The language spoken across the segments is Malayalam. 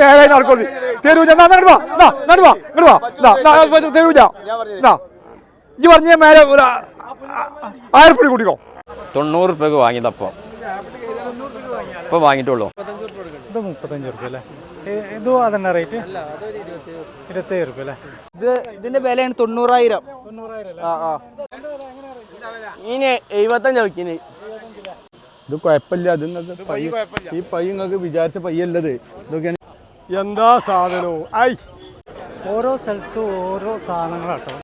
നേരെ നടക്കരുത് തരൂല എന്നാ നടുവാ എന്നാ നടുവാ നടുവാ എന്നാ ഇജ്ജ് പറഞ്ഞ മേലെ ഒരു ആയിരപ്പടി കൂട്ടിക്കോ. തൊണ്ണൂറ് രൂപയ്ക്ക് വാങ്ങിയതപ്പോ. ഇപ്പൊ വാങ്ങിയിട്ടുള്ളൂ. ഇത് മുപ്പത്തഞ്ച് റുപ്യ അല്ലേ? ഇതും അതന്നെ റേറ്റ്? ഇരുപത്തേഴ് റുപ്യ അല്ലേ? ഇത് ഇതിന്റെ വിലയാണ് തൊണ്ണൂറായിരം. ആ ആ. ഇനി എഴുപത്തഞ്ച് നോക്കിന് ഇത് കുഴപ്പമില്ല. ഈ പയ്യങ്ങൾക്ക് വിചാരിച്ച പയ്യല്ലത്. ഇതൊക്കെയാണ് എന്താ സാധനവും ഐ. ഓരോ സ്ഥലത്തും ഓരോ സാധനങ്ങളാട്ടോ.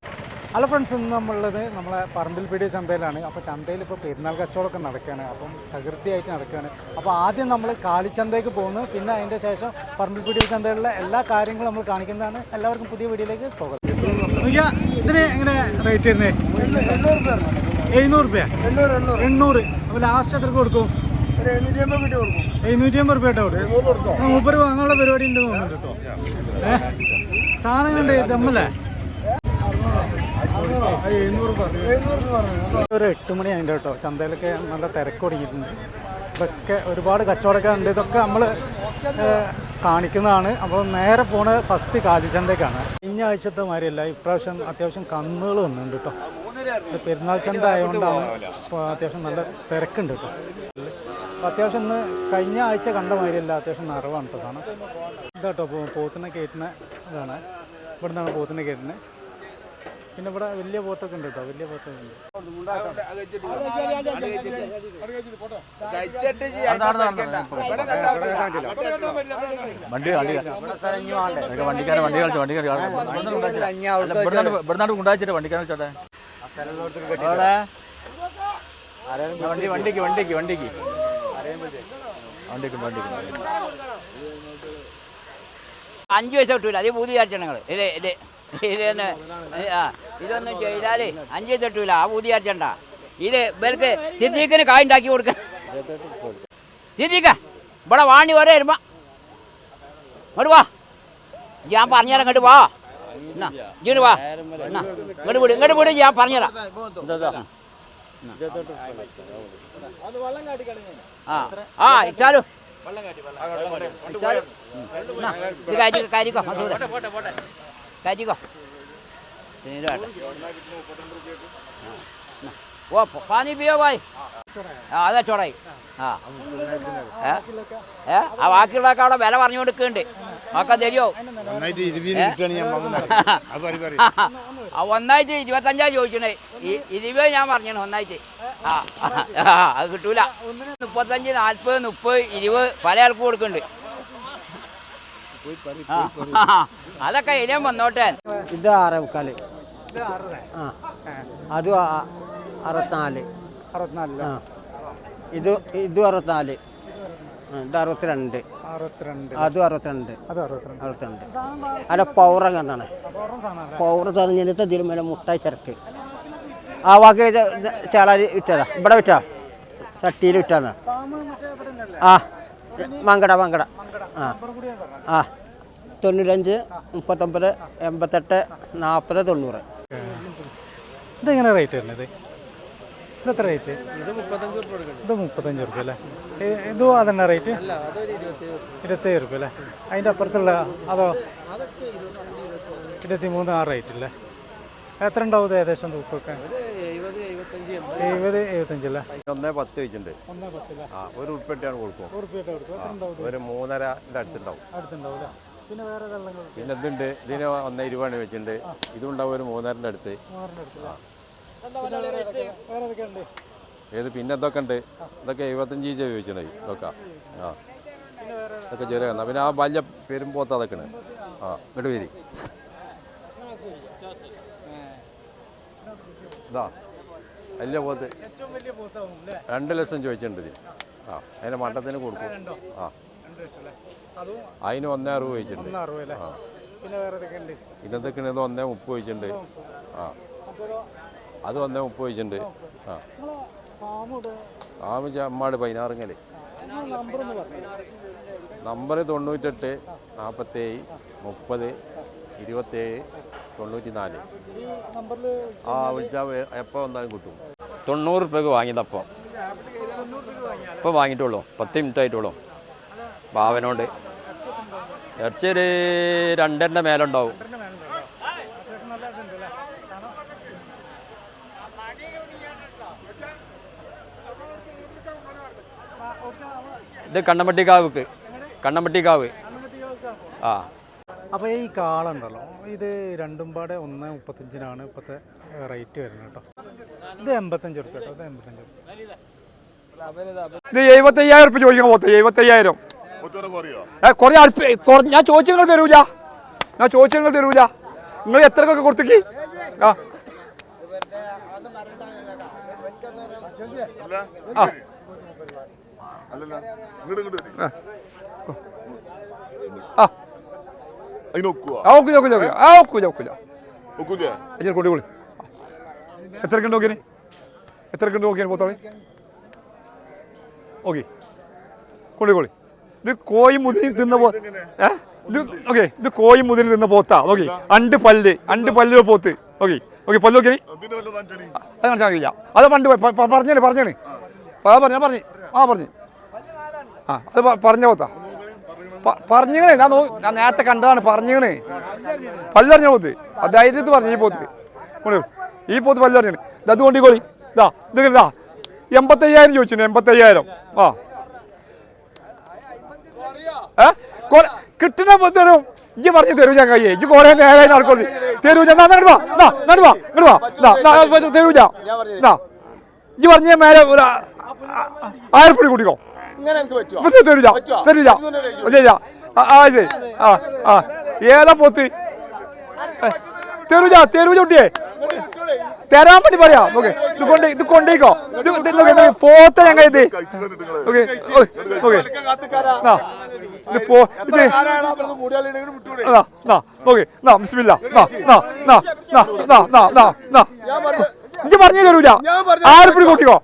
ഹലോ ഫ്രണ്ട്സ് ഇന്ന് നമ്മളുള്ളത് നമ്മളെ പറമ്പിൽപ്പീടിയ ചന്തയിലാണ്. അപ്പോൾ ചന്തയിൽ ഇപ്പോൾ പെരുന്നാൾ കച്ചവടമൊക്കെ നടക്കുകയാണ്. അപ്പം തകൃതിയായിട്ട് നടക്കുകയാണ്. അപ്പോൾ ആദ്യം നമ്മൾ കാലിച്ചന്തയ്ക്ക് പോകുന്നു പിന്നെ അതിന്റെ ശേഷം പറമ്പിൽപ്പീടിയ ചന്തയിലുള്ള എല്ലാ കാര്യങ്ങളും നമ്മൾ കാണിക്കുന്നതാണ്. എല്ലാവർക്കും പുതിയ വീഡിയോയിലേക്ക് സ്വാഗതം. ഇതിന് എങ്ങനെ റേറ്റ് വരുന്നത് എഴുന്നൂറ് റുപ്യ എണ്ണൂറ് അപ്പോൾ ലാസ്റ്റ് എത്ര കൊടുക്കും? എണ്ണൂറ്റി അമ്പത് കൊടുക്കും. എഴുന്നൂറ്റി അമ്പത് റുപ്യ കേട്ടോ മൂപ്പര് വാങ്ങാനുള്ള പരിപാടി ഉണ്ട് തോന്നുന്നുണ്ട് കേട്ടോ. സാധനങ്ങളുണ്ട് തമ്മല്ലേ ഒരു എട്ട് മണി ആയിട്ട് കേട്ടോ. ചന്തയിലൊക്കെ നല്ല തിരക്ക് തുടങ്ങിയിട്ടുണ്ട്. ഇതൊക്കെ ഒരുപാട് കച്ചവടക്കാരുണ്ട് ഇതൊക്കെ നമ്മൾ കാണിക്കുന്നതാണ്. അപ്പോൾ നേരെ പോണ ഫസ്റ്റ് കാലിച്ചന്തയ്ക്കാണ് കഴിഞ്ഞ ആഴ്ചത്തെ മാതിരിയല്ല. ഇപ്രാവശ്യം അത്യാവശ്യം കന്നുകൾ വന്നിട്ടുണ്ട് കേട്ടോ. പെരുന്നാൾ ചന്ത ആയതുകൊണ്ടാണ് ഇപ്പോൾ അത്യാവശ്യം നല്ല തിരക്കുണ്ട് കേട്ടോ. അത്യാവശ്യം ഇന്ന് കഴിഞ്ഞ ആഴ്ച കണ്ട മാതിരിയല്ല അത്യാവശ്യം നിറവാണ് കേട്ടോ സാധനം. ഇതാട്ടോ പോത്തിനെ കയറ്റുന്ന ഇതാണ്. ഇവിടെ നിന്നാണ് പോത്തിനെ കയറ്റുന്നത് പിന്നെ ഇവിടെ വലിയ പോത്തൊക്കെ ഉണ്ട് കേട്ടോ വലിയ പോത്തൊക്കെ ഉണ്ട്. വണ്ടി വണ്ടി വണ്ടിക്കാരെ വണ്ടിക്ക് വണ്ടിക്ക് വണ്ടിക്ക്. വണ്ടിക്ക് വയസ്സ് അഞ്ച് പൈസ കിട്ടൂല അത് പൂതി വിചാരിച്ചാണ് നിങ്ങൾ ഇത് ഇത് ഇതൊന്ന് തന്നെ ആ ഇതൊന്നും ചെയ്താലേ അഞ്ച് പൈസ കിട്ടൂല ആ പൂതി വിചാരിച്ചണ്ട. ഇത് ഇവർക്ക് സിദ്ദീഖിന് കായ് ഉണ്ടാക്കി കൊടുക്ക. സിദ്ദീഖ ഇവിടെ വാണി വരെ വരുമ്പോ. ഇങ്ങോട്ട് വാ. ഞാൻ പറഞ്ഞുതരാം ഇങ്ങോട്ട് വാ. ഇങ്ങോട്ട് വാ. ഇങ്ങോട്ട് വിടും ഇങ്ങോട്ട് വിടും ഞാൻ പറഞ്ഞുതരാം. ആ. ആ ഇച്ചാലു. ഇത് കയറ്റിക്കോ കയറ്റിക്കോ മസൂദ്. എന്നാ. ഓ പാനി പിയോ ഭായ് ആ അതെ ചോടായി. ആ. ഏ? ആ ബാക്കിയുള്ളതൊക്കെ അവിടെ വില പറഞ്ഞു കൊടുക്കുന്നുണ്ട് ഒക്കെ തരുമോ ആ ഒന്നായിട്ട് ഇരുപത്തഞ്ചാ ചോദിക്കണേ ഈ- ഇരുപത് ഞാൻ പറഞ്ഞു ഒന്നായിട്ട്. ആ അത് കിട്ടൂല. മുപ്പത്തഞ്ച് നാൽപ്പത് മുപ്പത് ഇരുപത് പല ആൾക്കും കൊടുക്കുന്നുണ്ട്. അതൊക്കെ ഇനിയും വന്നോട്ടെ. ഇത് ആറേ മുക്കാൽ. ആ. അതും ആ- അറുപത്തിനാല്. അറുപത്തിനാലിൽ ആ. ഇത് ഇതും അറുപത്തിനാല്. ആ, ഇത് അറുപത്തിരണ്ട്. അറുപത്തിരണ്ട്. അതും അറുപത്തിരണ്ട്. അത് അറുപത്തിരണ്ട്. അറുപത്തിരണ്ട്. അല്ല പൗറ എന്താണ്? അപൂർവം സാധനമല്ലേ പൗറ തെരഞ്ഞെടുത്ത തിരുമല മേലെ മുട്ടായി ചരക്ക്. ആ വാക്ക് ചേളാരി വിറ്റതാ. ഇവിടെ വിറ്റാ? ചട്ടിയിൽ വിറ്റാണ് ആ മങ്കട മങ്കട. ആ. ആ തൊണ്ണൂറ്റഞ്ച് മുപ്പത്തൊമ്പത് എൺപത്തെട്ട് നാൽപ്പത് തൊണ്ണൂറ്. ഇതെങ്ങനെ റേറ്റ് വരുന്നത്? ഇതെത്ര റേറ്റ് ഇത് മുപ്പത്തഞ്ച് റുപ്യ ഇത് മുപ്പത്തഞ്ച് റുപ്യ അല്ലേ? ഇതും അതന്നെ റേറ്റ് ഇരുപത്തേഴ് റുപ്യ അല്ലേ? അതിന്റെ അപ്പുറത്തുള്ള അതോ ഇരുപത്തി മൂന്ന് ആ റേറ്റ് അല്ലേ എത്ര ഉണ്ടാവും ഏകദേശം തൂക്കൊക്കെ? എഴുപത് എഴുപത്തഞ്ച് അല്ലേ? ഒന്നേ പത്ത് വെച്ചിട്ടുണ്ട്. ഒന്നേ പത്തില്ല ആ ഒരു കൊടുക്കും ഒരു മൂന്നര അടുത്തുണ്ടാവും. അടുത്തുണ്ടാവും അല്ലേ? പിന്നെ വേറെ പിന്നെ ഇതുണ്ട് ഇതിന് ഒന്നേ ഇരുപതാണ് വെച്ചിട്ടുണ്ട്. ഇതുണ്ടാവും ഒരു മൂന്നരന്റെ അടുത്ത്. മൂവാറിന്റെ അടുത്തില്ല ഏത് പിന്നെ ഇതൊക്കെ ഉണ്ട്? ഇതൊക്കെ എഴുപത്തഞ്ച് ഈച്ച ചോദിച്ചിട്ടുണ്ട് ഇതൊക്കെ. ആ. ഇതൊക്കെ ചെറിയ എന്നാ പിന്നെ ആ വലിയ പെരുമ്പോത്ത് അതൊക്കെ ആ ഇങ്ങോട്ട് പേര് ഇതാ വലിയ പോത്ത്. രണ്ട് ലക്ഷം ചോദിച്ചിട്ടുണ്ട് ആ അതിന് മട്ടത്തിന് കൊടുക്കും. ആ. അതിന് ഒന്നേ അറുപത് ചോദിച്ചിട്ടുണ്ട്. ആ. ഇന്നത്തെ ഇത് ഒന്നേ മുപ്പത് ചോദിച്ചിട്ടുണ്ട്. ആ. അത് വന്ന് മുപ്പത് ചോദിച്ചിട്ടുണ്ട് ആ. നിങ്ങളെ ഫാം ഇവിടെ അമ്മാട് പതിനാറിങ്ങൽ. നമ്പർ തൊണ്ണൂറ്റെട്ട് നാൽപ്പത്തേഴ് മുപ്പത് ഇരുപത്തേഴ് തൊണ്ണൂറ്റി നാല് ആ വിളിച്ചാൽ എപ്പോൾ വന്നാലും കിട്ടും. തൊണ്ണൂറ് റുപ്യക്ക് വാങ്ങിയതപ്പം ഇപ്പം. വാങ്ങിയിട്ടുള്ളൂ. പത്ത് മിനിറ്റ് ആയിട്ടുള്ളൂ. ഭാവനോണ്ട് ഇറച്ചി ഒരു രണ്ടെണ്ണ മേലുണ്ടാവും ഇത് കണ്ണമ്പട്ടിക്കാവുക്ക് കണ്ണമ്പട്ടിക്കാവ് ആ. അപ്പോൾ ഈ കാളുണ്ടല്ലോ ഇത് രണ്ടും പാടെ ഒന്ന് മുപ്പത്തഞ്ചിനാണ് ഇപ്പോഴത്തെ റേറ്റ് വരുന്നത് കേട്ടോ. ഇത് എൺപത്തഞ്ച് റുപ്യ കേട്ടോ ഇത് എൺപത്തഞ്ച് റുപ്യ ഇത് എഴുപത്തയ്യായിരം ഉറുപ്പ് ചോദിക്കാൻ പോത്തെ എഴുപത്തയ്യായിരം. ഏ കുറേ അടുപ്പ് ഞാൻ ചോദിച്ചു നിങ്ങൾ തരൂല. ഞാൻ ചോദിച്ചു നിങ്ങൾ തരൂല. നിങ്ങൾ എത്രക്കൊക്കെ കൊടുത്തേക്ക്? ആ. ആ. ആ. എത്രക്കുണ്ട് നോക്കിയേ എത്രക്കുണ്ട് നോക്കിയാൽ പോത്തോളി? ഓക്കെ കൊണ്ടുപോളി ഇത് കോയി മുതിരി തിന്ന പോ ഇത് ഓക്കെ ഇത് കോയി മുതിരി തിന്ന പോത്താ. ഓക്കെ അണ്ട് പല്ല് അണ്ട് പല്ല് പോത്ത്. ഓക്കെ ഓക്കെ പല്ല് നോക്കിയാൽ അത് കാണിച്ചാൽ അത് പണ്ട് പറഞ്ഞേ പറഞ്ഞേ പറഞ്ഞ പറഞ്ഞു. ആ പറഞ്ഞു. അത് പറഞ്ഞ പോത്താ. പറഞ്ഞേ ഞാൻ ഞാൻ നേരത്തെ കണ്ടതാണ് പറഞ്ഞേ പല്ലറിഞ്ഞ പോത്ത്. ധൈര്യത്തിൽ പറഞ്ഞു ഈ പോത്ത്. ഈ പോത്ത് പല്ലറിഞ്ഞാണ് ഇത് അത് കൊണ്ടിക്കോളി ഇതാ ഇത് ഇതാ എൺപത്തയ്യായിരം ചോദിച്ചു എൺപത്തയ്യായിരം. ആ. ഏ? കിട്ടുന്ന പോത്ത് തരും. ഇജ്ജ് പറഞ്ഞു തരൂ ഞാൻ കയ്യേ ഇജ്ജ് കൊറേ നേരെ നടക്കൊള്ളി തരൂ ഞാൻ നടുവാ നടുവാ നടുവാ തരൂ ഞാൻ ഇജ്ജ് പറഞ്ഞ മേലെ ഒരു ആയിരം കൂട്ടിക്കോ. ഇങ്ങനെ എനിക്ക് പറ്റുമോ തരില്ല. ആ ആ, ശരി ആ ആ. ഏതാ പോത്ത്? തരൂല തരൂല കുട്ടിയെ തരാൻ വേണ്ടി പറയാ. നോക്കെ ഇത് കൊണ്ട് ഇത് കൊണ്ടേക്കോ. ഇത് പോത്ത ഞങ്ങൾ ഇത്. ഓക്കെ ഓക്കെ ആ ഇത് പോ ഇത് നാ നാ നോക്കെ നാ ബിസ്മില്ല നാ നാ നാ നാ നാ നാ നാ ഇഞ്ചി പറഞ്ഞു തരൂല. ആരപ്പിടി കൂട്ടിക്കോ?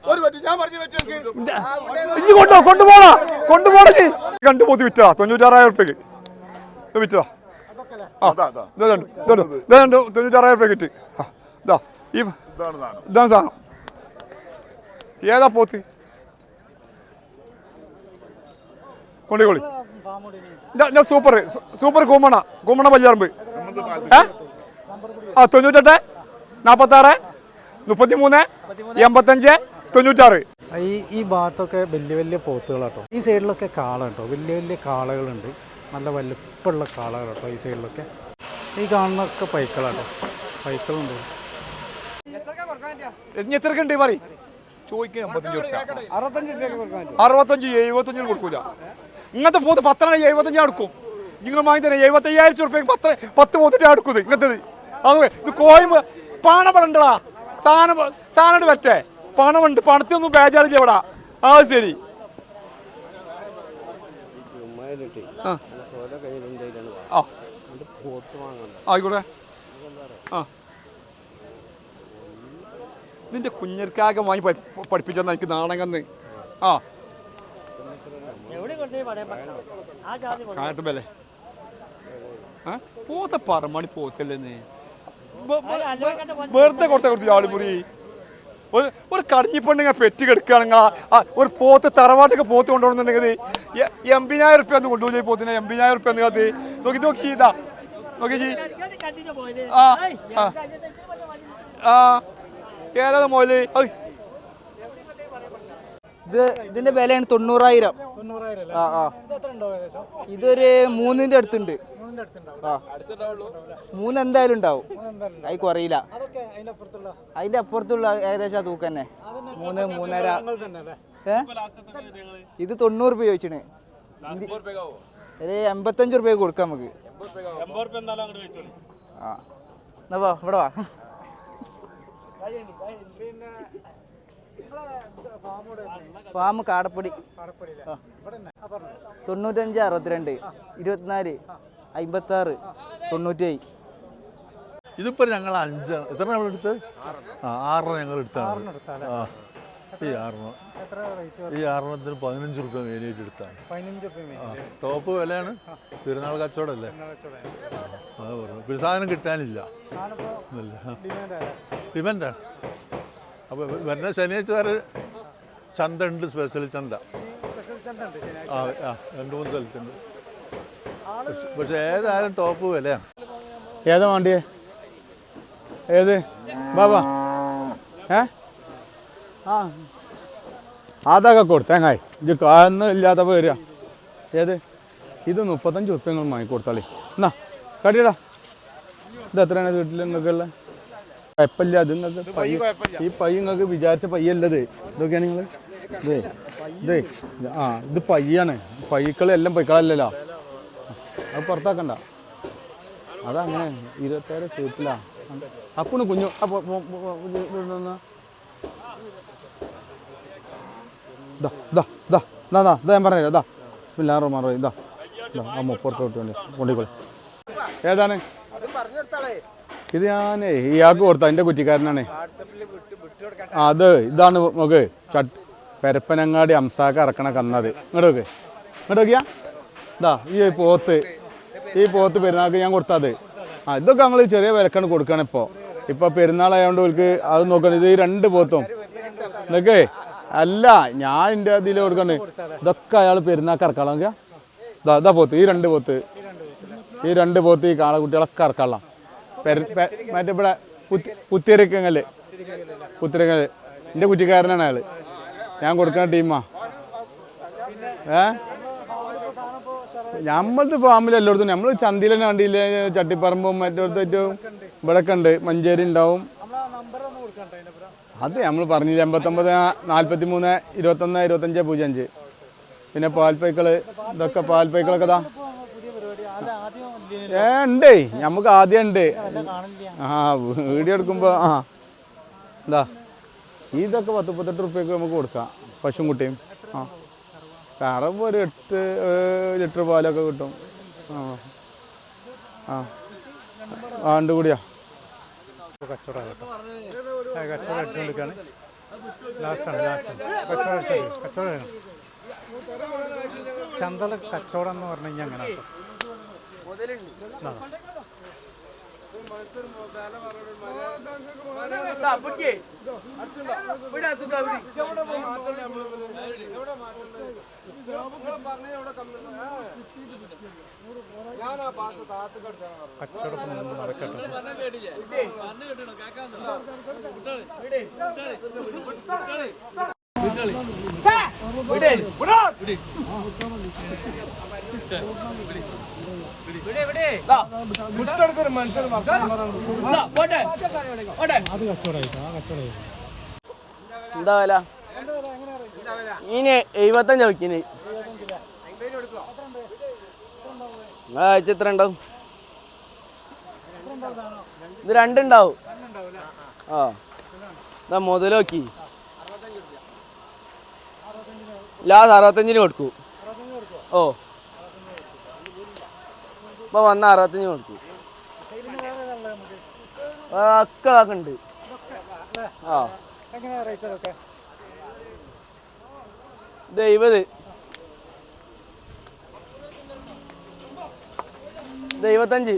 ഇഞ്ചി കൊണ്ടോ കൊണ്ടുപോണ? കൊണ്ടുപോണ കണ്ടു പോത്തി വിറ്റാ തൊണ്ണൂറ്റാറായിരം ഉറുപ്പ്യക്ക്. വിറ്റാ ഏതാ പോത്ത്? കൊണ്ടിക്കോളി സൂപ്പർ സൂപ്പർ കുമ്മണ കൂമണ പല്ലാറമ്പ് ആ തൊണ്ണൂറ്റെട്ട് നാപ്പത്താറേ മുപ്പത്തി മൂന്ന് എൺപത്തഞ്ച് തൊണ്ണൂറ്റാറ്. ഈ ഈ ഭാഗത്തൊക്കെ വലിയ വലിയ പോത്തുകളാട്ടോ. ഈ സൈഡിലൊക്കെ കാള കേട്ടോ വലിയ വലിയ കാളകളുണ്ട്. നല്ല വലുപ്പമുള്ള കാളകൾ കേട്ടോ ഈ സൈഡിലൊക്കെ. ഈ കാണുന്നൊക്കെ പൈക്കളാട്ടോ. പൈക്കളുണ്ട്. എത്രക്ക് ഉണ്ട് പറ. അറുപത്തഞ്ച് എഴുപത്തഞ്ചിന് കൊടുക്കൂല. ഇങ്ങനത്തെ പോത്ത് പത്തെണ്ണം എഴുപത്തഞ്ച് എടുക്കും. നിങ്ങൾ വാങ്ങി തന്നെ എഴുപത്തയ്യായിരം റുപ്യ റുപ്യക്ക് പത്ത് പത്ത് പോത്തിട്ട് എടുക്കുന്നത്. ഇങ്ങനത്തെ അത് ഇത് കോയമ്പ് പണമുണ്ടടാ സാധനം സാധനം പറ്റേ പണമുണ്ട്. പണത്തിനൊന്നും ബേജാറില്ല ഇവിടെ. ആ ശരി. ആയിക്കോട്ടെ. ആ. നിന്റെ കുഞ്ഞർക്കാകെ വാങ്ങി പഠിപ്പിച്ചെന്ന എനിക്ക് നാണകന്ന് ആ. കാട്ടുമ്പല്ലേ? ആ? പോത്ത പറമണി നീ വെറുതെ കൊടുത്ത കുറച്ച് ആളുമുറി ഒരു ഒരു കടഞ്ഞി പെണ്ണുങ്ങ പെറ്റി കെടുക്കുകയാണെങ്കിൽ ഒരു പോത്ത് തറവാട്ടൊക്കെ പോത്ത് കൊണ്ടുപോകണമെന്നുണ്ടെങ്കിൽ എൺപതിനായിരം റുപ്യ ഒന്ന് കൊണ്ടുപോയി പോത്തിന് എൺപതിനായിരം റുപ്യ എന്ന് അത് നോക്കി നോക്കി ഇതാ. നോക്കി ജി. ആ ആ. ആ. ഏതാ മോൽ? ഐ ഇത് ഇതിന്റെ വിലയാണ് തൊണ്ണൂറായിരം. ആ ആ. ഇതൊരു മൂന്നിന്റെ അടുത്തുണ്ട്. ആ. മൂന്ന് എന്തായാലും ഉണ്ടാവും അത് കുറയില്ല. അതിന്റെ അപ്പുറത്തുള്ള? ഏകദേശം ആ തൂക്കം തന്നെ. മൂന്ന് മൂന്നര. ഏ? ഇത് തൊണ്ണൂറ് രൂപ ചോദിച്ചിന്. ഒരു എൺപത്തഞ്ച് റുപ്യ കൊടുക്കാം നമുക്ക്. ആ. എന്നാ വാ ഇവിടെ വാ. ഫാം കാടപ്പൊടി. തൊണ്ണൂറ്റഞ്ച് അറുപത്തിരണ്ട് ഇരുപത്തിനാല് അമ്പത്തി ആറ് തൊണ്ണൂറ്റി ഇതിപ്പോ ഞങ്ങൾ അഞ്ച് എത്ര നമ്മൾ എടുത്ത്? ആ ആറെണ്ണം ഞങ്ങൾ എടുത്താണ്. ആ. ഈ ആറെണ്ണം. ഈ ആറെണ്ണത്തിന് പതിനഞ്ച് റുപ്യ മേലിയിട്ട് എടുത്താണ്. ആ ടോപ്പ് വിലയാണ്. പെരുന്നാൾ കച്ചവടമല്ലേ? അത്. പറഞ്ഞു പിന്നെ സാധനം കിട്ടാനില്ല. ഡിമാൻഡാണ് അപ്പോൾ വരുന്ന ശനിയാഴ്ച ചന്ത ഉണ്ട് സ്പെഷ്യൽ ചന്ത. ആ രണ്ട് മൂന്ന് സ്ഥലത്തുണ്ട്. പക്ഷെ ഏതായാലും ടോപ്പ് വിലയാണ്. ഏതാ വണ്ടിയെ? ഏത്? ബാബാ. ഏ? ആ. അതൊക്കെ കൊടുത്തേങ്ങായി ഇത് കാന്ന് ഇല്ലാത്തപ്പോൾ വരിക. ഏത്? ഇത് മുപ്പത്തഞ്ച് ഉറുപ്പ്യ നിങ്ങൾ വാങ്ങിക്കൊടുത്താളി. എന്നാ കടിയടാ. ഇത് എത്രയാണ് വീട്ടിൽ നിങ്ങൾക്കുള്ള കുഴപ്പമില്ല. അത് നിങ്ങൾക്ക് ഈ പയ്യ നിങ്ങൾക്ക് വിചാരിച്ച പയ്യല്ലത്. ഇതൊക്കെയാണ് നിങ്ങൾ ഇതേ ഇതേ ഇത് ആ ഇത് പയ്യാണ്. പയ്യക്കളെല്ലാം പൈക്കളല്ലല്ലോ അത് പുറത്താക്കണ്ട. അതങ്ങനെ ഇരുപത്തേഴ് ഷേപ്പിലാ. അപ്പണ് കുഞ്ഞു ഇത് ഇത് ഞാൻ പറഞ്ഞില്ല ദാ ബിസ്മില്ലാഹിർ റഹ്മാനിർ ഇതാ ദാ ദാ, ആ മുപ്പുറത്ത് തൊട്ട് കൊണ്ടിക്കോളെ ഏതാണ്? ഇത് ഞാൻ ഇയാൾക്ക് കൊടുത്ത എന്റെ കുറ്റിക്കാരനാണ്. അത് ഇതാണ് നോക്ക്. ചട്ട് പെരപ്പനങ്ങാടി അംസാക്ക ഇറക്കണ കന്നത്. ഇങ്ങോട്ട് നോക്ക്. ഇങ്ങോട്ട് നോക്കിയാ? ഇതാ ഈ പോത്ത്. ഈ പോത്ത് പെരുന്നാൾക്ക് ഞാൻ കൊടുത്തത്. ആ ഇതൊക്കെ ഞങ്ങൾ ചെറിയ വിലക്കാണ് കൊടുക്കണം ഇപ്പോൾ ഇപ്പോൾ പെരുന്നാളായതുകൊണ്ട് ഇവർക്ക് അത് നോക്കണം. ഇത് രണ്ട് പോത്തും. ഇതൊക്കെ അല്ല ഞാൻ എന്റെ അതിൽ കൊടുക്കണേ. ഇതൊക്കെ അയാൾ പെരുന്നാൾക്ക് ഇറക്കണം ഇതാ ഇതാ പോത്ത്. ഈ രണ്ട് പോത്ത്. ഈ രണ്ട് പോത്ത് ഈ കാളക്കുട്ടികളൊക്കെ പെ- മറ്റേ ഇവിടെ പുത്തി പുത്തിരക്കങ്ങൽ പുത്തിരക്കങ്ങൽ എന്റെ കുറ്റിക്കാരനാണ് അയാൾ ഞാൻ കൊടുക്കുന്ന ടീമാ. ഏ? നമ്മളത് ഫാമിൽ എല്ലായിടത്തും നമ്മൾ ചന്തിയിൽ തന്നെ കണ്ടില്ലേ? ചട്ടിപ്പറമ്പും മറ്റോടത്തേറ്റും ഇവിടെയൊക്കെ ഉണ്ട്. മഞ്ചേരി ഉണ്ടാവും. അത് നമ്മൾ പറഞ്ഞില്ല? എൺപത്തൊമ്പത് നാൽപ്പത്തി മൂന്ന് ഇരുപത്തൊന്ന് ഇരുപത്തഞ്ച് പൂജ്യം അഞ്ച്. പിന്നെ പാൽപ്പൈക്കൾ. ഇതൊക്കെ പാൽപ്പൈക്കളൊക്കെ ഇതാ. ഏ നമുക്ക് ആദ്യം ഉണ്ട്. ആ വീഡിയോ എടുക്കുമ്പോൾ ആ. എന്താ ഇതൊക്കെ പത്ത് മുപ്പത്തെട്ട് റുപ്യക്ക് നമുക്ക് കൊടുക്കാം. പശു കുട്ടിയും ആ. കറവ് ഒരു എട്ട് ലിറ്റർ പാലൊക്കെ കിട്ടും. ആ. ആ. ആണ്ട് കൂടിയാ. കച്ചവടം കച്ചവടം ചന്തല കച്ചവടം എന്ന് പറഞ്ഞു കഴിഞ്ഞാൽ അങ്ങനെ കേട്ടോ ആ. കച്ചവടം ഇപ്പം നിന്ന് നടക്കട്ടെ. അത് കച്ചവടമായി എന്താ വില? ഇനി എഴുപത്തഞ്ച് വയ്ക്കിന് അയച്ച എത്ര ഉണ്ടാവും? ഇത് രണ്ടുണ്ടാവും. ആ. ഇതാ മുതൽ നോക്കി. ലാസ്റ്റ് അറുപത്തഞ്ചിന് കൊടുക്കൂ. ഓ. ഇപ്പൊ വന്ന അറുപത്തഞ്ച് കൊടുത്തു. ഒക്കെ ഉണ്ട് ആ. ഇത് എഴുപത്. ഇത് എഴുപത്തഞ്ച്.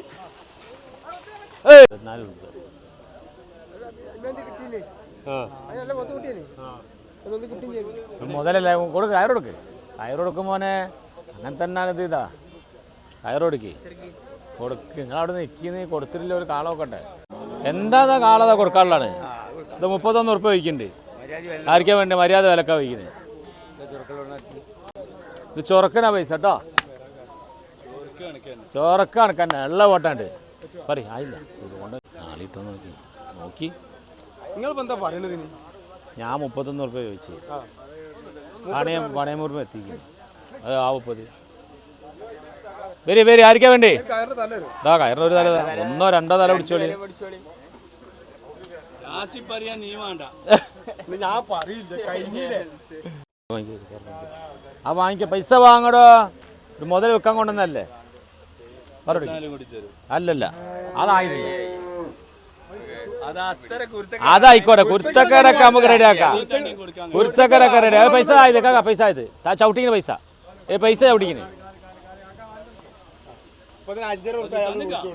മുതലല്ലേ കൊടുക്ക് കയറ് കൊടുക്ക്. കയറ് കൊടുക്കും മോനെ അങ്ങനെ തന്നെ ഇതാ. കയറ് കൊടുക്ക്. നിങ്ങൾ അവിടെ നിൽക്കുന്ന കൊടുത്തിട്ടില്ല ഒരു കാള നോക്കട്ടെ. എന്താ കാളതാ കൊടുക്കാനുള്ളതാണ്? ഇത് മുപ്പത്തൊന്ന് ഉറുപ്പ് വയ്ക്കുന്നുണ്ട്. ആർക്കാ വേണ്ടി? മര്യാദ വിലക്കാ വയ്ക്കുന്നത് ഇത് ചൊറക്കനാ പൈസ കേട്ടോ ചൊറക്ക കന്നെ നല്ല പോട്ടാണ്ട് പറ ആയില്ല. കൊണ്ട് നാളിട്ടോ നോക്കി. നോക്കി. ഞാൻ മുപ്പത്തൊന്ന് ഉറുപ്പ് ചോദിച്ചു. പണയം പണയം ഉറുപ്പ്യ എത്തിക്കുന്നു. അത് ആ മുപ്പത്. വരി വരി ആയിരിക്കാ വേണ്ടി? ഇതാ കയറിന് ഒരു തല. ഒന്നോ രണ്ടോ തല പിടിച്ചോളി ആ വാങ്ങിക്ക. പൈസ വാങ്ങടോ. ഒരു മുതൽ വെക്കാൻ കൊണ്ടുവന്നല്ലേ അല്ലല്ല. അതായില്ല? അതായിക്കോട്ടെ. കുരുത്തക്കേടൊക്കെ നമുക്ക് റെഡി ആക്കാം കുരുത്തക്കേടൊക്കെ റെഡി. പൈസ ആയത് കാക്ക പൈസ ആയത് ചവിട്ടിക്കുന്ന പൈസ. ഏ പൈസ ചവിട്ടിക്കിന്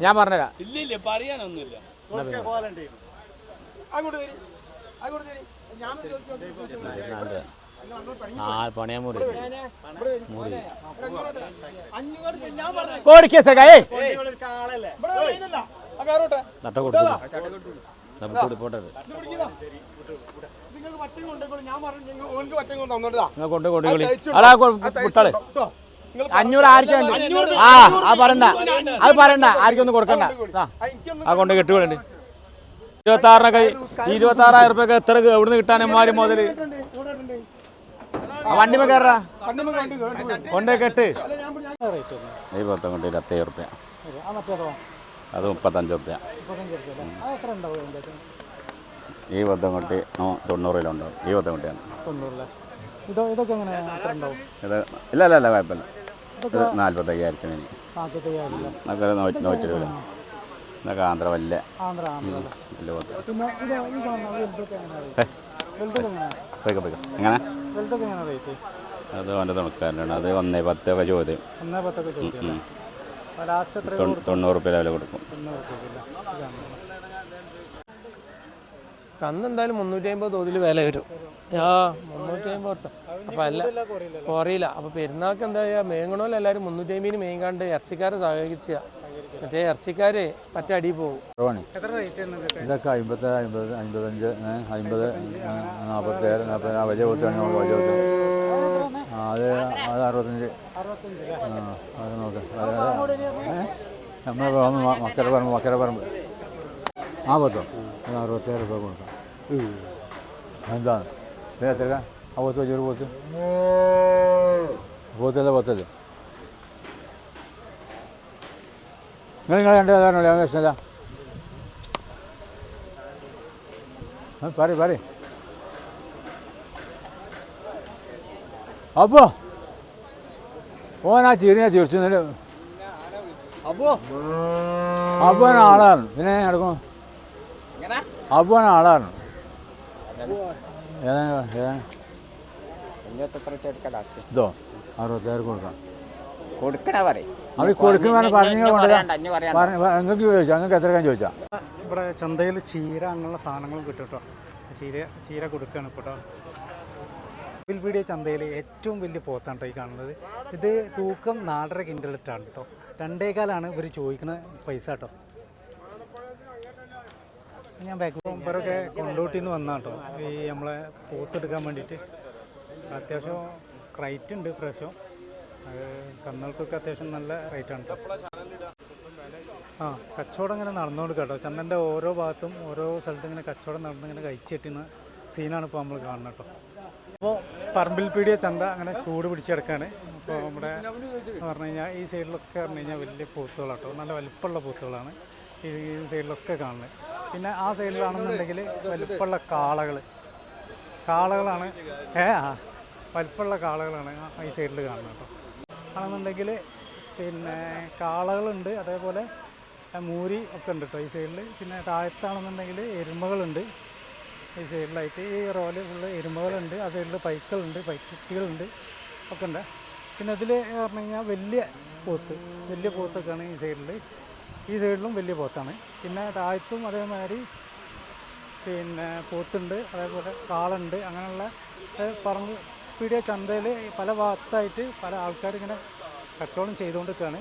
ഞാൻ പറഞ്ഞുതരാം. ഇല്ല ഇല്ല പറയാനൊന്നുമില്ല പണിയാൻ മുറി മുറി കോടിക്കേ സഖായേ നട്ട കൊടുത്തു? നമുക്ക് പോട്ടെ നിങ്ങൾ കൊണ്ട് കൊണ്ടുകളി അടാ വിട്ടാളെ അഞ്ഞൂറ് ആർക്കും ആ ആ പറയണ്ട. അത് പറയണ്ട. ആർക്കൊന്നും കൊടുക്കണ്ട. ആ, ആ കൊണ്ട് കെട്ടുകളുണ്ട് ഇരുപത്തി ആറിനൊക്കെ ഇരുപത്തി ആറായിരം റുപ്യൊക്കെ എത്ര എവിടുന്ന് മാറി മുതൽ? ആ വണ്ടിമ കയറാ കൊണ്ടേ കെട്ട്. ഈ പത്തം കൊണ്ട് ഇരുപത്തി റുപ്യ. അത് മുപ്പത്തഞ്ച് റുപ്യ. ഈ പത്തം കൊട്ടി തൊണ്ണൂറ് കിലോ ഉണ്ടാവും ഈ പത്തം കൊട്ടിയാണ് ഇല്ല ഇല്ല ഇല്ല കുഴപ്പമില്ല. ഇത് നാൽപ്പത്തയ്യായിരത്തി മീൻ അതൊക്കെ നൂറ്റി നൂറ്റി രൂപ. ഇതൊക്കെ ആന്ധ്ര വല്ല എങ്ങനെ? അത് അവന്റെ തുണക്കാരനാണ്. അത് ഒന്നേ പത്തൊക്കെ ചോദ്യം. തൊണ്ണൂറ് റുപ്യ വില കൊടുക്കും. കന്ന് എന്തായാലും മുന്നൂറ്റി അമ്പത് തോതിൽ വില വരും. ആ മുന്നൂറ്റി അമ്പത് അപ്പം അല്ല കുറയില്ല. അപ്പോൾ പെരുന്നാൾക്ക് എന്താ ചെയ്യുക മേങ്ങണോല്ലോ എല്ലാവരും മുന്നൂറ്റി അമ്പതിന് മേങ്ങാണ്ട് ഇറച്ചിക്കാരെ സഹകരിച്ച. മറ്റേ ഇറച്ചിക്കാര് മറ്റേ അടി പോകും. ഇതൊക്കെ? അമ്പത്തി അമ്പത് അമ്പത് അമ്പത്തഞ്ച് അമ്പത് നാൽപ്പത്തേഴ് നാൽപ്പത് ആ വലിയ കുത്താണ് വലിയ അത് അത് അറുപത്തഞ്ച്. അത് നോക്കാം. നമ്മൾ മക്കര പറമ്പ് മക്കര പറമ്പ്. ആ പത്തോ? അത് അറുപത്തേഴ് രൂപ കൊടുക്കാം. എന്താണ് ഇത് എത്ര ആ പോത്ത് വെച്ചൊരു പോത്ത് പോത്തല്ല പോത്തല്ല നിങ്ങൾ നിങ്ങൾ രണ്ട് ഏതാണോ ഞാൻ പ്രശ്നമില്ല പറയും പറയും അപ്പോ ഓൻ ആ ചീറിയ ചിരിച്ചു അപ്പോ അപ്പുവാണ് ആളാണ് പിന്നെ നടക്കും അപ്പോ ആളാണ് ഇതോ അറുപത്തേഴ് കൊടുക്കാം. കൊടുക്കണ പറയും. അത് കൊടുക്കുന്ന പറഞ്ഞു അഞ്ഞു പറയാൻ നിങ്ങൾക്ക് ചോദിച്ചാൽ നിങ്ങൾക്ക് എത്ര കാര്യം ചോദിച്ചാൽ ഇവിടെ ചന്തയിൽ ചീര അങ്ങനെയുള്ള സാധനങ്ങളും കിട്ടും കേട്ടോ. ചീര ചീര കൊടുക്കുകയാണ് ഇപ്പോൾ കേട്ടോ വിൽപീടിയ ചന്തയിൽ ഏറ്റവും വലിയ പോത്താണ് കേട്ടോ ഈ കാണുന്നത്? ഇത് തൂക്കം നാലര കിൻഡലിട്ടാണ് കേട്ടോ രണ്ടേകാലാണ് ഇവർ ചോദിക്കുന്ന പൈസ കേട്ടോ ഞാൻ ബാക്ക് ഇവരൊക്കെ കൊണ്ടോട്ടിൽ നിന്ന് വന്നാ കേട്ടോ ഈ നമ്മളെ പോത്തെടുക്കാൻ വേണ്ടിയിട്ട് അത്യാവശ്യം റേറ്റ് ഉണ്ട് പ്രാവശ്യം അത് കന്നുകൾക്കൊക്കെ അത്യാവശ്യം നല്ല റേറ്റാണ് ആ കച്ചവടം ഇങ്ങനെ നടന്നുകൊണ്ട് കേട്ടോ ചന്ദന്റെ ഓരോ ഭാഗത്തും ഓരോ സ്ഥലത്തും ഇങ്ങനെ കച്ചവടം നടന്ന് ഇങ്ങനെ കഴിച്ചെട്ടുന്ന സീനാണ് ഇപ്പോൾ നമ്മൾ കാണുന്നത് കേട്ടോ അപ്പോൾ പറമ്പിൽ പീടിയ ചന്ത അങ്ങനെ ചൂട് പിടിച്ചെടുക്കാണ് അപ്പോൾ നമ്മുടെ പറഞ്ഞു കഴിഞ്ഞാൽ ഈ സൈഡിലൊക്കെ പറഞ്ഞു കഴിഞ്ഞാൽ വലിയ പൂത്തുകളാണ് കേട്ടോ നല്ല വലിപ്പമുള്ള പൂത്തുകളാണ്. ഈ സൈഡിലൊക്കെ കാണുന്നത്. പിന്നെ ആ സൈഡിലാണെന്നുണ്ടെങ്കിൽ വലുപ്പമുള്ള കാളകൾ കാളകളാണ് ഏ ആ വലുപ്പമുള്ള കാളകളാണ് ഈ സൈഡിൽ കാണുന്നത് കേട്ടോ. ആണെന്നുണ്ടെങ്കിൽ പിന്നെ കാളകളുണ്ട് അതേപോലെ മൂരി ഒക്കെ ഉണ്ട് കേട്ടോ ഈ സൈഡിൽ. പിന്നെ താഴത്താണെന്നുണ്ടെങ്കിൽ എരുമകളുണ്ട് ഈ സൈഡിലായിട്ട്. ഈ റോൽ ഫുള്ള് എരുമകളുണ്ട് ആ സൈഡിൽ പൈക്കളുണ്ട് പൈക്കുട്ടികളുണ്ട് ഒക്കെ ഉണ്ട്. പിന്നെ അതിൽ പറഞ്ഞു കഴിഞ്ഞാൽ വലിയ പോത്ത് വലിയ പോത്തൊക്കെയാണ് ഈ സൈഡിൽ ഈ സൈഡിലും വലിയ പോത്താണ്. പിന്നെ താഴത്തും അതേമാതിരി പിന്നെ പോത്തുണ്ട് അതേപോലെ കാളുണ്ട് അങ്ങനെയുള്ള പറമ്പ് പീടിയ ചന്തയിൽ പല ഭാഗത്തായിട്ട് പല ആൾക്കാരിങ്ങനെ കച്ചവടം ചെയ്തുകൊണ്ടിരിക്കുകയാണ്.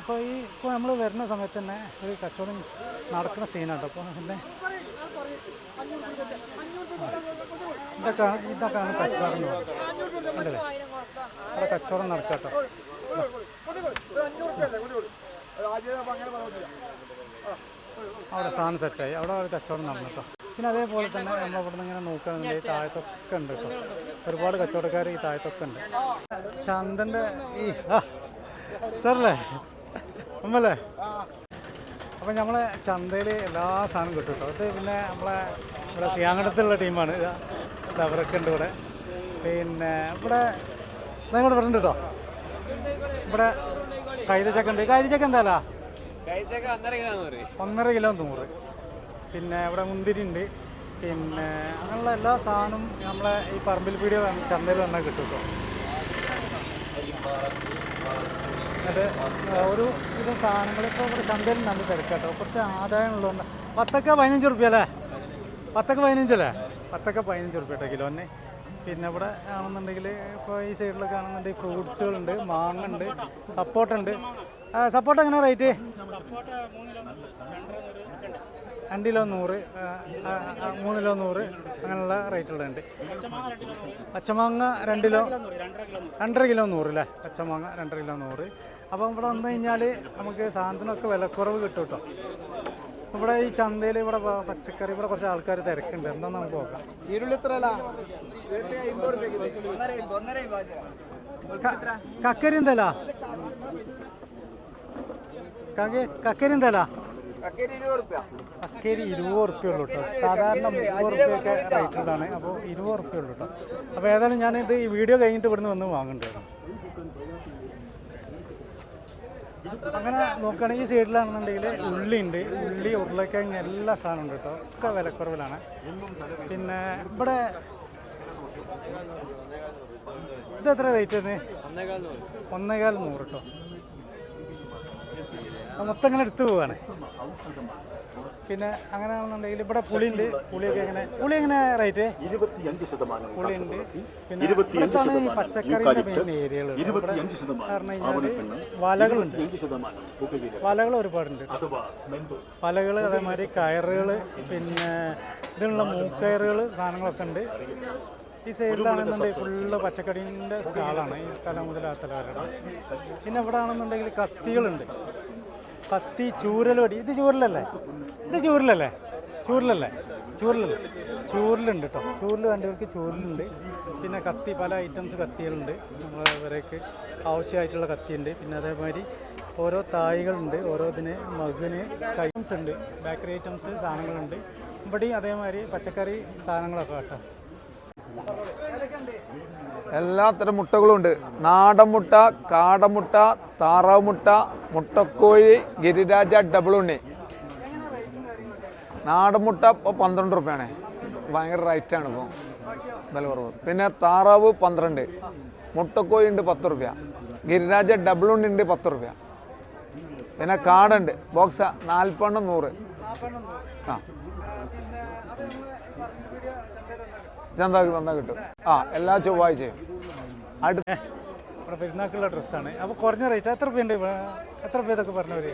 അപ്പോൾ ഈ ഇപ്പോൾ നമ്മൾ വരുന്ന സമയത്ത് തന്നെ ഒരു കച്ചവടം നടക്കുന്ന സീനാണ് അപ്പോൾ പിന്നെ ഇതൊക്കെ ഇതൊക്കെയാണ് കച്ചവടം അല്ലേ? അവിടെ കച്ചവടം നടക്കട്ടോ. സാധനം സെറ്റായി അവിടെ ഒരു കച്ചവടം നടന്നു കേട്ടോ പിന്നെ അതേപോലെ തന്നെ നമ്മൾ ഇവിടെ നിന്ന് ഇങ്ങനെ നോക്കുകയാണെങ്കിൽ താഴത്തൊക്കെ ഉണ്ട് കേട്ടോ ഒരുപാട് കച്ചവടക്കാർ ഈ താഴത്തൊക്കെ ഉണ്ട്. ശാന്തന്റെ ഈ സാറല്ലേ? അമ്മല്ലേ അപ്പം നമ്മളെ ചന്തയിൽ എല്ലാ സാധനവും കിട്ടും കേട്ടോ ഇത് പിന്നെ നമ്മളെ ഇവിടെ സിയാങ്കടത്തുള്ള ടീമാണ്. അവരൊക്കെ ഉണ്ട് ഇവിടെ. പിന്നെ ഇവിടെ വരുന്നുണ്ട് കേട്ടോ ഇവിടെ കൈതച്ചക്ക ഉണ്ട്. കൈതച്ചക്ക എന്താ ഒന്നര കിലോ നൂറ്. പിന്നെ ഇവിടെ മുന്തിരി ഉണ്ട് പിന്നെ അങ്ങനെയുള്ള എല്ലാ സാധനവും നമ്മളെ ഈ പറമ്പിൽ പീടിയ ചന്തയിൽ വന്നാൽ കിട്ടും എന്നിട്ട് ഒരു ഇത് സാധനങ്ങൾ ഇപ്പോൾ ഇവിടെ ചന്തയിൽ നല്ല തിരക്കാട്ടോ കുറച്ച് ആദായം ഉള്ളതുകൊണ്ട് പത്തൊക്കെ പതിനഞ്ച് റുപ്യ അല്ലേ? പത്തൊക്കെ പതിനഞ്ചല്ലേ പത്തൊക്കെ പതിനഞ്ച് റുപ്യ കേട്ടോ കിലോന്. പിന്നെ ഇവിടെ ആണെന്നുണ്ടെങ്കിൽ ഇപ്പോൾ ഈ സൈഡിലൊക്കെ ആണെന്നുണ്ടെങ്കിൽ ഫ്രൂട്ട്സുകളുണ്ട് മാങ്ങ ഉണ്ട് സപ്പോട്ട ഉണ്ട് സപ്പോട്ട എങ്ങനെ റേറ്റ് രണ്ട് കിലോ നൂറ് മൂന്ന് കിലോ നൂറ് അങ്ങനെയുള്ള റേറ്റുകളുണ്ട് പച്ചമാങ്ങ രണ്ട് കിലോ രണ്ടര കിലോ നൂറ് അല്ലേ? പച്ചമാങ്ങ രണ്ടര കിലോ നൂറ് അപ്പം ഇവിടെ വന്നു കഴിഞ്ഞാൽ നമുക്ക് സാധനത്തിനൊക്കെ വിലക്കുറവ് കിട്ടും കേട്ടോ. ഇവിടെ ഈ ചന്തയിൽ ഇവിടെ പച്ചക്കറി ഇവിടെ കുറച്ച് ആൾക്കാർ തിരക്കുണ്ട്. എന്താ നമുക്ക് നോക്കാം. കക്കരി എന്തല്ല കക്കരി എന്തല്ല കക്കേരി ഇരുപത് ഉറുപ്പ്യ ഉള്ളൂ കേട്ടോ. സാധാരണ മുപ്പത് ഉറുപ്പ്യൊക്കെ റേറ്റിലാണ്. അപ്പോൾ ഇരുപത് ഉറുപ്പ്യ ഉള്ളൂ കേട്ടോ. അപ്പോൾ ഏതായാലും ഞാനിത് ഈ വീഡിയോ കഴിഞ്ഞിട്ട് ഇവിടുന്ന് വന്ന് വാങ്ങണ്ടായിരുന്നു അങ്ങനെ നോക്കുകയാണെങ്കിൽ ഈ സൈഡിലാണെന്നുണ്ടെങ്കിൽ ഉള്ളി ഉണ്ട്. ഉള്ളി ഉരുളക്കിഴങ്ങ് എല്ലാ സാധനവും ഉണ്ട് കേട്ടോ. ഒക്കെ വിലക്കുറവിലാണ്. പിന്നെ ഇവിടെ ഇത് എത്ര റേറ്റ് ഒന്നേകാൽ നൂറ് കേട്ടോ. മൊത്തം ഇങ്ങനെ എടുത്തു പോവാണ്. പിന്നെ അങ്ങനെയാണെന്നുണ്ടെങ്കിൽ ഇവിടെ പുളിയുണ്ട്. പുളിയൊക്കെ എങ്ങനെ പുളി എങ്ങനെ റേറ്റ്? ഇരുപത്തിയഞ്ച് ശതമാനം പുളിയുണ്ട്. പിന്നെ ഇവിടുത്താണ് ഈ പച്ചക്കറിയുടെ മെയിൻ ഏരിയകൾ കാരണം കഴിഞ്ഞാൽ വലകളുണ്ട്. വലകൾ ഒരുപാടുണ്ട്. വലകൾ അതേമാതിരി കയറുകൾ പിന്നെ ഇതിനുള്ള മൂക്കയറുകൾ സാധനങ്ങളൊക്കെ ഉണ്ട്. ഈ സൈഡിലാണെന്നുണ്ടെങ്കിൽ ഫുള്ള് പച്ചക്കറിന്റെ സ്റ്റാളാണ്. ഈ തല മുതൽ ആ തല വരെ പിന്നെ ഇവിടെ ആണെന്നുണ്ടെങ്കിൽ കത്തികളുണ്ട്. കത്തി ചൂരലടി ഇത് ചൂരലല്ലേ? ഇത് ചൂരലല്ലേ? ചൂരലല്ലേ? ചൂരലല്ലേ? ചൂരലുണ്ട് കേട്ടോ ചൂരൽ വേണ്ടവർക്ക് ചൂരലുണ്ട്. പിന്നെ കത്തി പല ഐറ്റംസ് കത്തികളുണ്ട്. നമ്മളെ വരേക്ക് ആവശ്യമായിട്ടുള്ള കത്തിയുണ്ട്. പിന്നെ അതേമാതിരി ഓരോ തായികളുണ്ട് ഓരോ ഇതിന് മകിന് ഐറ്റംസ് ഉണ്ട്. ബേക്കറി ഐറ്റംസ് സാധനങ്ങളുണ്ട്. ഇവിടെയും അതേമാതിരി പച്ചക്കറി സാധനങ്ങളൊക്കെ കേട്ടോ എല്ലാത്തരം മുട്ടകളും ഉണ്ട്. നാടൻ മുട്ട കാടമുട്ട താറാവ് മുട്ട മുട്ടക്കോഴി ഗിരിരാജ ഡബിൾ ഉണ്ണി. നാടൻ മുട്ട ഇപ്പോൾ പന്ത്രണ്ട് റുപ്യാണ്. ഭയങ്കര റൈറ്റാണ് ഇപ്പോൾ വില കുറവ്. പിന്നെ താറാവ് പന്ത്രണ്ട്. മുട്ടക്കോഴി ഉണ്ട് പത്ത് റുപ്യ. ഗിരിരാജ ഡബിൾ ഉണ്ണി ഉണ്ട് പത്ത് റുപ്യ. പിന്നെ കാടുണ്ട്. ബോക്സ് നാൽപ്പണ്ണം നൂറ്. ആ. ചന്താക്ക് വന്നാൽ കിട്ടും. ആ എല്ലാ ചൊവ്വാഴ്ചയും. അടുത്ത ഇവിടെ പെരുന്നാക്കുള്ള ഡ്രസ്സാണ്. അപ്പോൾ കുറഞ്ഞ റേറ്റ് എത്ര ഇവിടെ? എത്ര രൂപ ഇതൊക്കെ പറഞ്ഞവർ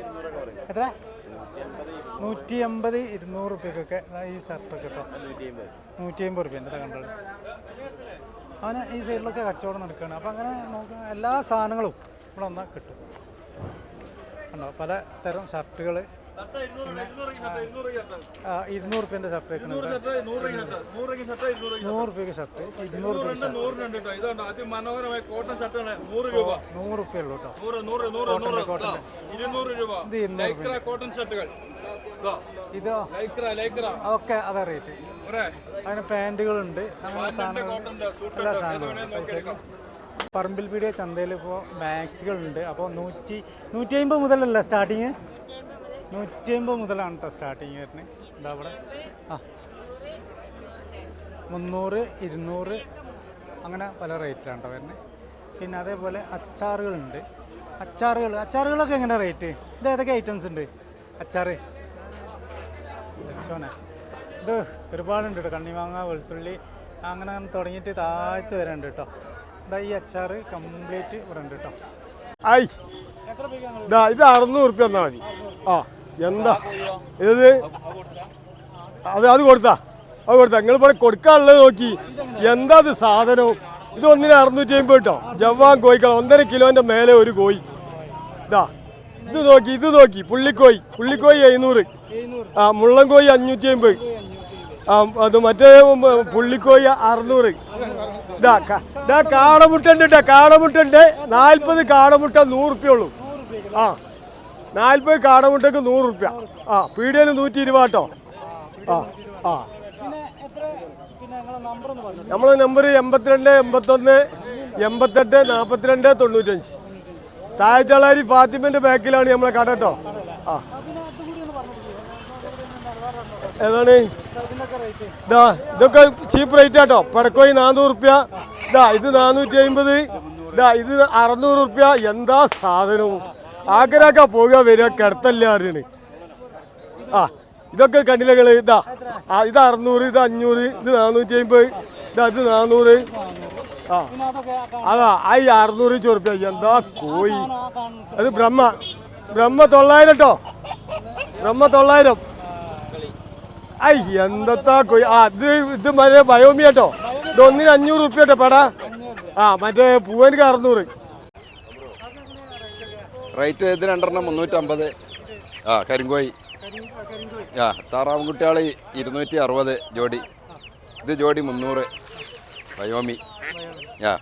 എത്ര? നൂറ്റി അമ്പത് ഇരുന്നൂറ് റുപ്യക്കൊക്കെ. ഈ ഷർട്ടൊക്കെ കേട്ടോ നൂറ്റി അമ്പത് റുപ്യ എന്റെ കണ്ടത് അവന് ഈ സൈഡിലൊക്കെ കച്ചവടം നടക്കുകയാണ് അപ്പോൾ അങ്ങനെ നോക്കുക എല്ലാ സാധനങ്ങളും ഇവിടെ വന്നാൽ കിട്ടും. കണ്ടോ? പല തരം ഷർട്ടുകൾ ഇരുന്നൂറ് റുപ്യന്റെ ഷർട്ട് നൂറ് റുപ്യക്ക് ഷർട്ട് ഇരുന്നൂറ് റുപ്യ ഷർട്ട് അതിമനോഹരമായ കോട്ടൺ ഷർട്ടാണ് നൂറ് രൂപ. നൂറ് റുപ്യ ഉള്ളൂ കേട്ടോ ഇരുന്നൂറ് രൂപ. കോട്ടൺ ഷർട്ടുകൾ. ഇതോ? അതൊക്കെ അതാ റേറ്റ്. അങ്ങനെ പാന്റുകളുണ്ട്. അങ്ങനെ സാധനങ്ങൾ പറമ്പിൽ പീടിയ ചന്തയിൽ ഇപ്പോൾ മാക്സികളുണ്ട്. അപ്പോൾ നൂറ്റി നൂറ്റി അമ്പത് മുതലല്ല സ്റ്റാർട്ടിങ്. നൂറ്റി അമ്പത് മുതലാണ് കേട്ടോ സ്റ്റാർട്ടിങ് വരുന്നത്. എന്താ അവിടെ ആ. മുന്നൂറ് ഇരുന്നൂറ് അങ്ങനെ പല റേറ്റിലാണ് കേട്ടോ വരുന്നത്. പിന്നെ അതേപോലെ അച്ചാറുകളുണ്ട്. അച്ചാറുകൾ അച്ചാറുകളൊക്കെ എങ്ങനെ റേറ്റ് ഇത് ഏതൊക്കെ ഐറ്റംസ് ഉണ്ട്? അച്ചാറ്. ലക്ഷോനെ ഇത് ഒരുപാടുണ്ട് കേട്ടോ കണ്ണിമാങ്ങ വെളുത്തുള്ളി അങ്ങനെ തുടങ്ങിയിട്ട് താഴത്ത് വരെ ഉണ്ട് കേട്ടോ ഇതാ ഈ അച്ചാറ് കംപ്ലീറ്റ് ഇവിടെ ഉണ്ട് കേട്ടോ ഇതാ ഇത് അറുന്നൂറ് റുപ്യ തന്നാൽ മതി. ആ. എന്താ? ഇത് അത് അത് കൊടുത്താ. അത് കൊടുത്താ. നിങ്ങൾ ഇവിടെ കൊടുക്കാനുള്ളത് നോക്കി. എന്താ അത് സാധനവും? ഇത് ഒന്നിന് അറുന്നൂറ്റി അമ്പത് കേട്ടോ. ജവാൻ കോഴിക്കൾ ഒന്നര കിലോന്റെ മേലെ ഒരു കോഴി. ഇതാ. ഇത് നോക്കി ഇത് നോക്കി. പുള്ളിക്കോയി പുള്ളിക്കോയി എഴുന്നൂറ്. ആ മുള്ളൻകോയി അഞ്ഞൂറ്റി അമ്പത് ആ അത് മറ്റേ പുള്ളിക്കോയി അറുന്നൂറ്. ഇതാ ഇതാ കാടമുട്ടുണ്ട് കേട്ടോ. കാടമുട്ടുണ്ട് നാൽപ്പത് കാടമുട്ട നൂറുപ്യുള്ളൂ ആ. നാൽപ്പത് കാടമുട്ടക്ക് നൂറ് റുപ്യ. ആ പീടികയിൽ നൂറ്റി ഇരുപത് കേട്ടോ. ആ ആ. നമ്മളെ നമ്പർ എൺപത്തിരണ്ട് എൺപത്തൊന്ന് എൺപത്തെട്ട് നാൽപ്പത്തിരണ്ട് തൊണ്ണൂറ്റഞ്ച് താഴ്ചളാരി ഫാത്തിമന്റെ ബാക്കിലാണ് നമ്മളെ കട കേട്ടോ. ആ. ഏതാണ്? ഇതാ ഇതൊക്കെ ചീപ്പ് റേറ്റ് ആട്ടോ. പടക്കോയി നാനൂറ് റുപ്യ. ഇതാ ഇത് നാനൂറ്റി അമ്പത് ഇതാ ഇത് അറുന്നൂറ് റുപ്യ. എന്താ സാധനവും? ആഗ്രഹക്ക പോവുക വരിക കിടത്തല്ല അറിയണ്. ആ ഇതൊക്കെ കണ്ടില്ല ഇതാ ആ ഇത് അറുന്നൂറ് ഇത് അഞ്ഞൂറ് ഇത് നാനൂറ്റി അമ്പത് ഇതാ ഇത് നാനൂറ്. ആ അതാ ആയി അറുന്നൂറ് ചെറുപ്പ്യ എന്താ കോയി? അത് ബ്രഹ്മ ബ്രഹ്മ തൊള്ളായിരം കേട്ടോ ബ്രഹ്മ തൊള്ളായിരം. ഐ എന്താ കോയി? ആ ഇത് ഇത് മറ്റേ ബയോമി കേട്ടോ ഇത് ഒന്നിന് അഞ്ഞൂറ് റുപ്യ കേട്ടോ പടാ. ആ മറ്റേ പൂവനിക്ക് അറുന്നൂറ്. റേറ്റ് ഇത് രണ്ടെണ്ണം മുന്നൂറ്റമ്പത്. ആ കരിങ്കോയി. ആ താറാവും കുട്ടികൾ ഇരുന്നൂറ്റി അറുപത് ജോഡി. ഇത് ജോഡി മുന്നൂറ്. വയോമി. ആ.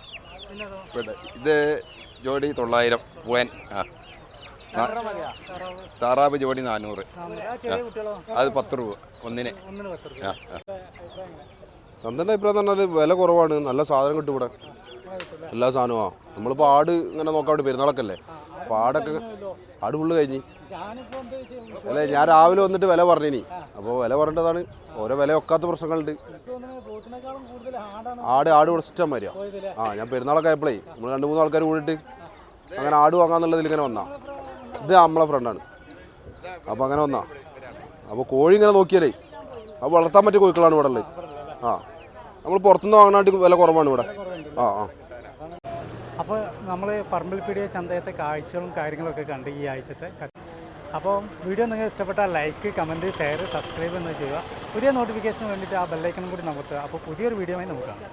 ഇത് ജോഡി തൊള്ളായിരം. പൂവൻ. ആ. താറാവ് ജോഡി നാനൂറ്. അത് പത്ത് രൂപ. ഒന്നിന്. ആ അഭിപ്രായം എന്ന് പറഞ്ഞാൽ വില കുറവാണ്. നല്ല സാധനം കിട്ടും ഇവിടെ. എല്ലാ സാധനവും. നമ്മളിപ്പോൾ ആട് ഇങ്ങനെ നോക്കാം പെരുന്നാളൊക്കെ അല്ലേ? അപ്പോൾ ആടൊക്കെ ആട് ഫുള്ള് കഴിഞ്ഞ് അല്ലേ ഞാൻ രാവിലെ വന്നിട്ട് വില പറഞ്ഞിനി. അപ്പോൾ വില പറഞ്ഞതാണ്. ഓരോ വില ഒക്കാത്ത പ്രശ്നങ്ങളുണ്ട്. ആട് ആട് കുറച്ചിട്ടാൻ വരിക ആ ഞാൻ പെരുന്നാളൊക്കെ ആയപ്പോഴേ നമ്മൾ രണ്ട് മൂന്ന് ആൾക്കാർ കൂടിയിട്ട് അങ്ങനെ ആട് വാങ്ങാന്നുള്ളതിൽ ഇങ്ങനെ വന്നാ. ഇത് നമ്മളെ ഫ്രണ്ടാണ് അപ്പോൾ അങ്ങനെ വന്നാ. അപ്പോൾ കോഴി ഇങ്ങനെ നോക്കിയാലേ അപ്പോൾ വളർത്താൻ പറ്റിയ കോഴിക്കളാണ് ഇവിടെ ഉള്ളത് ആ നമ്മൾ പുറത്തുനിന്ന് വാങ്ങാനായിട്ട് വില കുറവാണ് ഇവിടെ. ആ ആ. അപ്പോൾ നമ്മൾ പറമ്പിൽപ്പീടിയ ചന്തയത്തെ കാഴ്ചകളും കാര്യങ്ങളൊക്കെ കണ്ട് ഈ ആഴ്ചത്തെ അപ്പോൾ വീഡിയോ നിങ്ങൾക്ക് ഇഷ്ടപ്പെട്ടാൽ ലൈക്ക് കമന്റ് ഷെയർ സബ്സ്ക്രൈബ് എന്ന് ചെയ്യുക. പുതിയ നോട്ടിഫിക്കേഷന് വേണ്ടിയിട്ട് ആ ബെല്ലൈക്കനും കൂടി നമുക്ക് അപ്പോൾ പുതിയൊരു വീഡിയോ ആയി നമുക്ക് കാണാം.